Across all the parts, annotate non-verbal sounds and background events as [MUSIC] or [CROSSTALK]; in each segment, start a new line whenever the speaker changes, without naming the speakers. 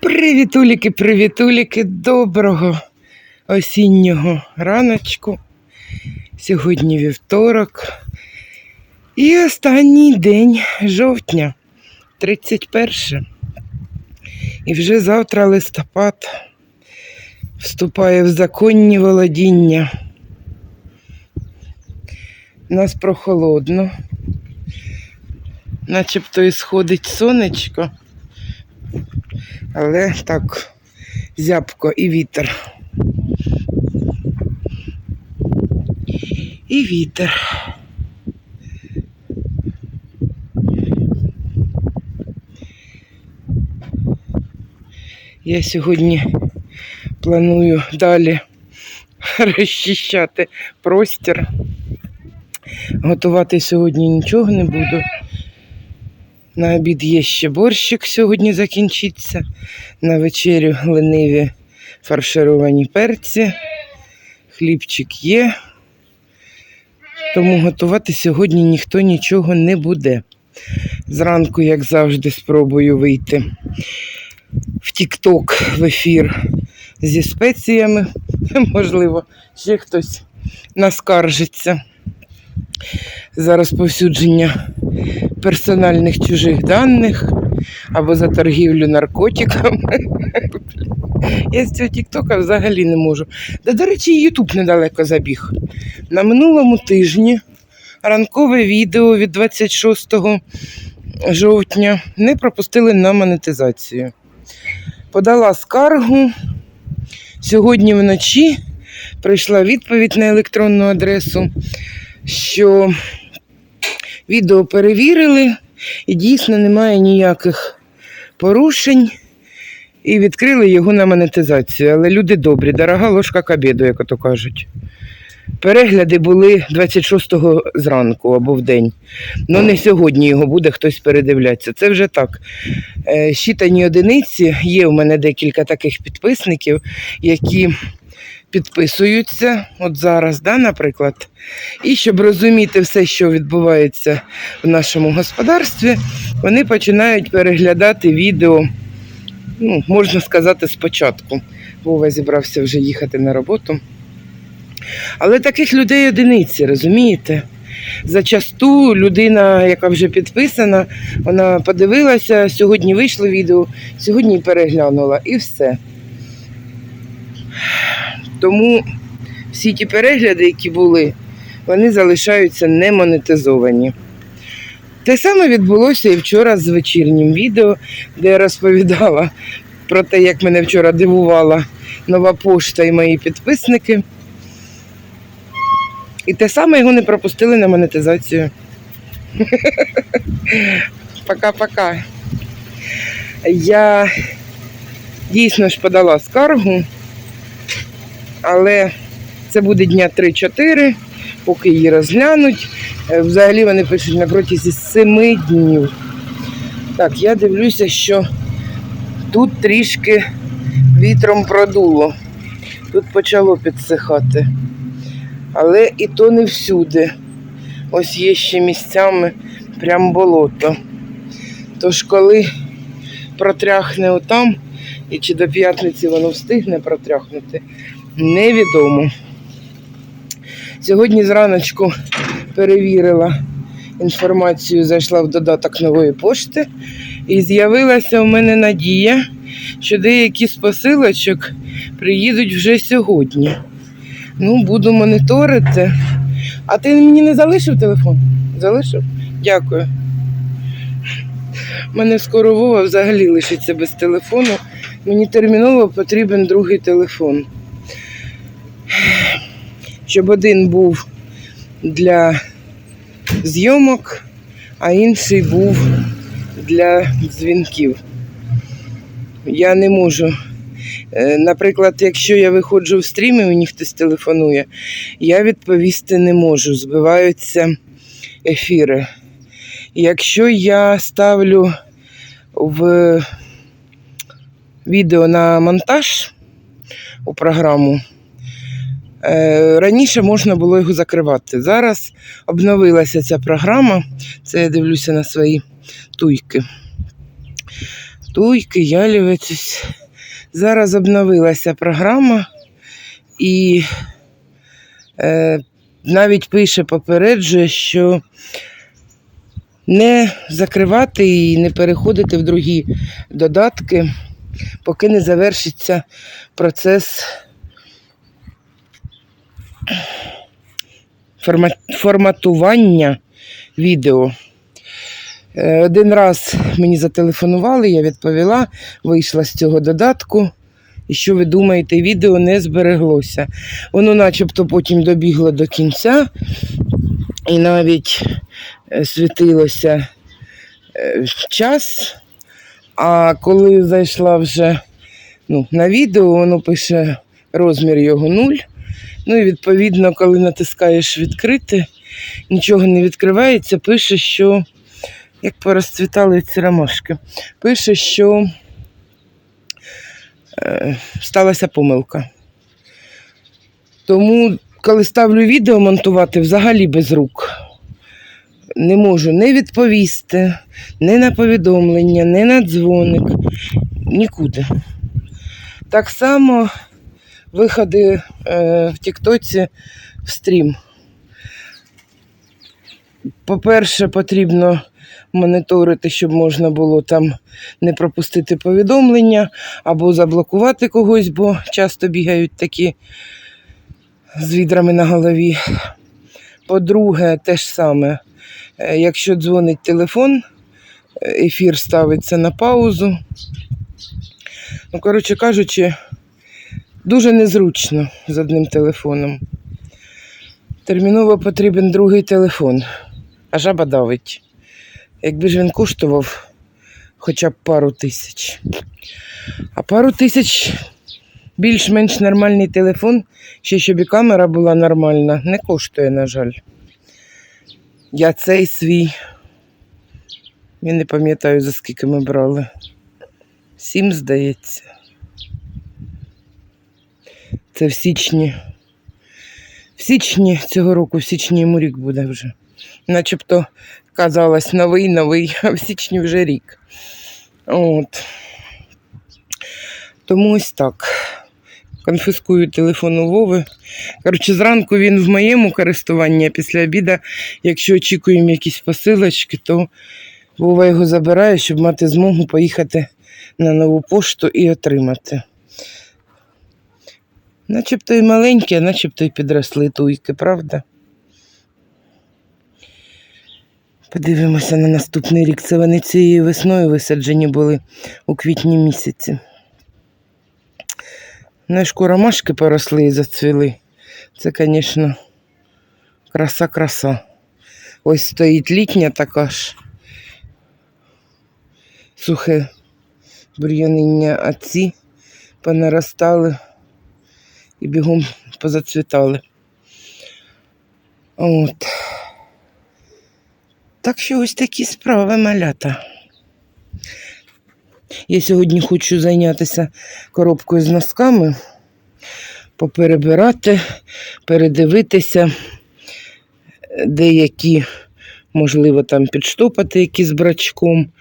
Привітуліки, привітуліки, доброго осіннього раночку. Сьогодні вівторок. І останній день жовтня, 31. І вже завтра листопад вступає в законні володіння. У нас прохолодно, начебто і сходить сонечко. Але так, зябко і вітер. І вітер. Я сьогодні планую далі розчищати простір. Готувати сьогодні нічого не буду. На обід є ще борщик сьогодні закінчиться. На вечерю лениві фаршировані перці. Хлібчик є. Тому готувати сьогодні ніхто нічого не буде. Зранку, як завжди, спробую вийти в Тік-Ток в ефір зі спеціями. [LAUGHS] Можливо, ще хтось наскаржиться за розповсюдження персональних чужих даних або за торгівлю наркотиками. [LAUGHS] Я з цього Тіктока взагалі не можу. Та, до речі, Ютуб недалеко забіг. На минулому тижні ранкове відео від 26 жовтня не пропустили на монетизацію. Подала скаргу. Сьогодні вночі прийшла відповідь на електронну адресу, що відео перевірили і дійсно немає ніяких порушень. І відкрили його на монетизацію. Але люди добрі, дорога ложка к обіду, як ото кажуть. Перегляди були 26-го зранку або в день. Ну не сьогодні його буде хтось передивлятися. Це вже так. Е, Щитані одиниці. Є в мене декілька таких підписників, які підписуються, от зараз, да, наприклад. І щоб розуміти все, що відбувається в нашому господарстві, вони починають переглядати відео, ну, можна сказати, спочатку. Вова зібрався вже їхати на роботу. Але таких людей одиниці, розумієте? Зачасту людина, яка вже підписана, вона подивилася, сьогодні вийшло відео, сьогодні переглянула і все. Тому всі ті перегляди, які були, вони залишаються немонетизовані. Те саме відбулося і вчора з вечірнім відео, де я розповідала про те, як мене вчора дивувала нова пошта і мої підписники. І те саме його не пропустили на монетизацію. Пока-пока. Я дійсно ж подала скаргу, але це буде дня 3-4, поки її розглянуть. Е, Взагалі вони пишуть на протязі 7 днів. Так, я дивлюся, що тут трішки вітром продуло. Тут почало підсихати. Але і то не всюди. Ось є ще місцями прям болото. Тож, коли протряхне отам, і чи до п'ятниці воно встигне протряхнути, невідомо. Сьогодні зраночку перевірила інформацію, зайшла в додаток нової пошти, і з'явилася у мене надія, що деякі з посилочок приїдуть вже сьогодні. Ну, буду моніторити. А ти мені не залишив телефон? Залишив? Дякую. У мене скоро Вова взагалі лишиться без телефону. Мені терміново потрібен другий телефон. Щоб один був для зйомок, а інший був для дзвінків. Я не можу. Е, Наприклад, якщо я виходжу в стрім і мені хтось телефонує, я відповісти не можу, збиваються ефіри. Якщо я ставлю в відео на монтаж у програму. Е, Раніше можна було його закривати. Зараз обновилася ця програма. Це я дивлюся на свої туйки. Туйки, ялівець. Зараз обновилася програма і е, навіть пише, попереджує, що не закривати і не переходити в другі додатки, поки не завершиться процес форматування відео. Е, Один раз мені зателефонували, я відповіла, вийшла з цього додатку. І що ви думаєте, відео не збереглося. Воно начебто потім добігло до кінця і навіть е, світилося е, час. А коли зайшла вже ну, на відео, воно пише розмір його 0. Ну і відповідно, коли натискаєш відкрити, нічого не відкривається, пише, що як порозцвітали ці ромашки, пише, що е, сталася помилка. Тому, коли ставлю відео монтувати, взагалі без рук. Не можу не відповісти, ні на повідомлення, ні на дзвоник, нікуди. Так само виходи е, в Тіктоці в стрім. По-перше, потрібно моніторити, щоб можна було там не пропустити повідомлення або заблокувати когось, бо часто бігають такі з відрами на голові. По-друге, те ж саме, е, якщо дзвонить телефон, е, ефір ставиться на паузу. Ну, коротше кажучи, дуже незручно з одним телефоном. Терміново потрібен другий телефон, а жаба давить. Якби ж він коштував хоча б пару тисяч. А пару тисяч більш-менш нормальний телефон, ще щоб і камера була нормальна, не коштує, на жаль. Я цей свій. Я не пам'ятаю, за скільки ми брали. Сім, здається. Це в січні. В січні цього року, в січні йому рік буде вже. Начебто казалось новий, новий, [LAUGHS] а в січні вже рік. От. Тому ось так. Конфіскую телефон у Вови. Коротше, зранку він в моєму користуванні, а після обіду, якщо очікуємо якісь посилочки, то Вова його забирає, щоб мати змогу поїхати на нову пошту і отримати. Начебто і маленькі, а начебто і підросли туйки, правда? Подивимося на наступний рік. Це вони цією весною висаджені були у квітні місяці. Знаєш, ромашки поросли і зацвіли. Це, звісно, краса-краса. Ось стоїть літня така ж. Сухе бур'яниння, а ці понаростали і бігом позацвітали. От. Так що ось такі справи малята. Я сьогодні хочу зайнятися коробкою з носками, поперебирати, передивитися, деякі, можливо, там підштопати які з брачком,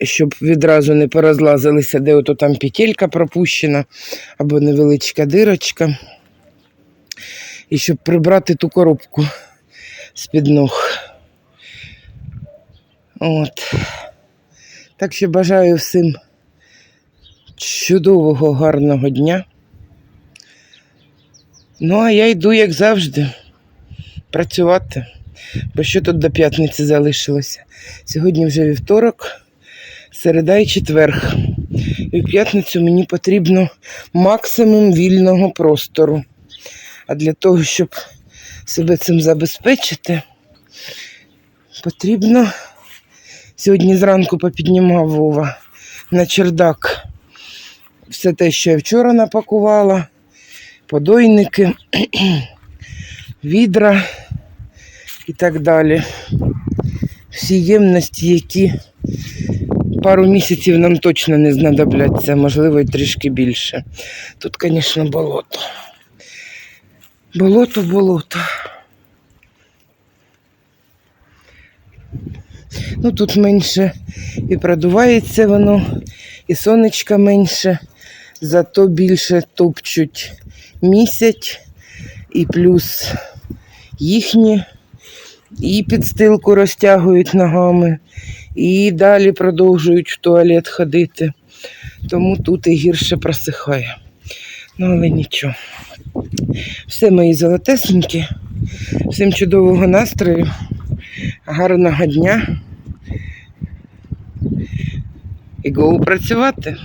щоб відразу не порозлазилися, де ото там петелька пропущена або невеличка дирочка. І щоб прибрати ту коробку з-під ног. От. Так що бажаю всім чудового, гарного дня. Ну, а я йду, як завжди, працювати. Бо що тут до п'ятниці залишилося? Сьогодні вже вівторок, середа і четверг. І в п'ятницю мені потрібно максимум вільного простору. А для того, щоб себе цим забезпечити, потрібно сьогодні зранку попіднімав Вова на чердак все те, що я вчора напакувала, подойники, [CLEARS THROAT] відра і так далі. Всі ємності, які пару місяців нам точно не знадобляться, можливо, і трішки більше. Тут, звісно, болото. Болото, болото. Ну, тут менше і продувається воно, і сонечка менше, зато більше топчуть місяць, і плюс їхні, і підстилку розтягують ногами, і далі продовжують в туалет ходити. Тому тут і гірше просихає. Ну, але нічого. Все мої золотесенькі. Всім чудового настрою, гарного дня. І гоу працювати.